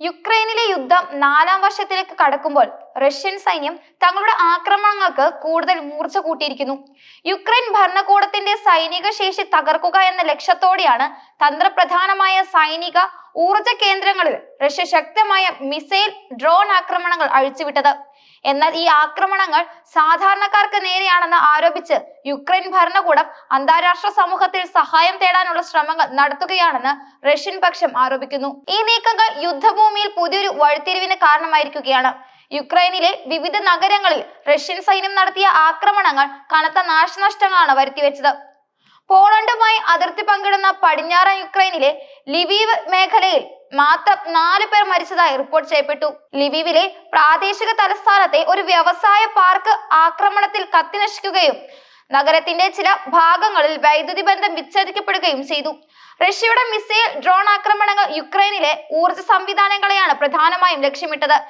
യുക്രൈനിലെ യുദ്ധം നാലാം വർഷത്തിലേക്ക് കടക്കുമ്പോൾ റഷ്യൻ സൈന്യം തങ്ങളുടെ ആക്രമണങ്ങൾക്ക് കൂടുതൽ മൂർച്ച കൂട്ടിയിരിക്കുന്നു. യുക്രൈൻ ഭരണകൂടത്തിന്റെ സൈനിക ശേഷി തകർക്കുക എന്ന ലക്ഷ്യത്തോടെയാണ് തന്ത്രപ്രധാനമായ സൈനിക ഊർജ കേന്ദ്രങ്ങളിൽ റഷ്യ ശക്തമായ മിസൈൽ ഡ്രോൺ ആക്രമണങ്ങൾ അഴിച്ചുവിട്ടത്. എന്നാൽ ഈ ആക്രമണങ്ങൾ സാധാരണക്കാർക്ക് നേരെയാണെന്ന് ആരോപിച്ച് യുക്രൈൻ ഭരണകൂടം അന്താരാഷ്ട്ര സമൂഹത്തിൽ സഹായം തേടാനുള്ള ശ്രമങ്ങൾ നടത്തുകയാണെന്ന് റഷ്യൻ പക്ഷം ആരോപിക്കുന്നു. ഈ നീക്കങ്ങൾ യുദ്ധഭൂമിയിൽ പുതിയൊരു വഴിത്തിരിവിന് കാരണമായിരിക്കുകയാണ്. യുക്രൈനിലെ വിവിധ നഗരങ്ങളിൽ റഷ്യൻ സൈന്യം നടത്തിയ ആക്രമണങ്ങൾ കനത്ത നാശനഷ്ടങ്ങളാണ് വരുത്തിവെച്ചത്. പോളണ്ടുമായി അതിർത്തി പങ്കിടുന്ന പടിഞ്ഞാറൻ യുക്രൈനിലെ ലിവീവ് മേഖലയിൽ മാത്രം നാല് പേർ മരിച്ചതായി റിപ്പോർട്ട് ചെയ്യപ്പെട്ടു. ലിവീവിലെ പ്രാദേശിക തലസ്ഥാനത്തെ ഒരു വ്യവസായ പാർക്ക് ആക്രമണത്തിൽ കത്തിനശിക്കുകയും നഗരത്തിന്റെ ചില ഭാഗങ്ങളിൽ വൈദ്യുതി ബന്ധം വിച്ഛേദിക്കപ്പെടുകയും ചെയ്തു. റഷ്യയുടെ മിസൈൽ ഡ്രോൺ ആക്രമണങ്ങൾ യുക്രൈനിലെ ഊർജ സംവിധാനങ്ങളെയാണ് പ്രധാനമായും ലക്ഷ്യമിട്ടത്.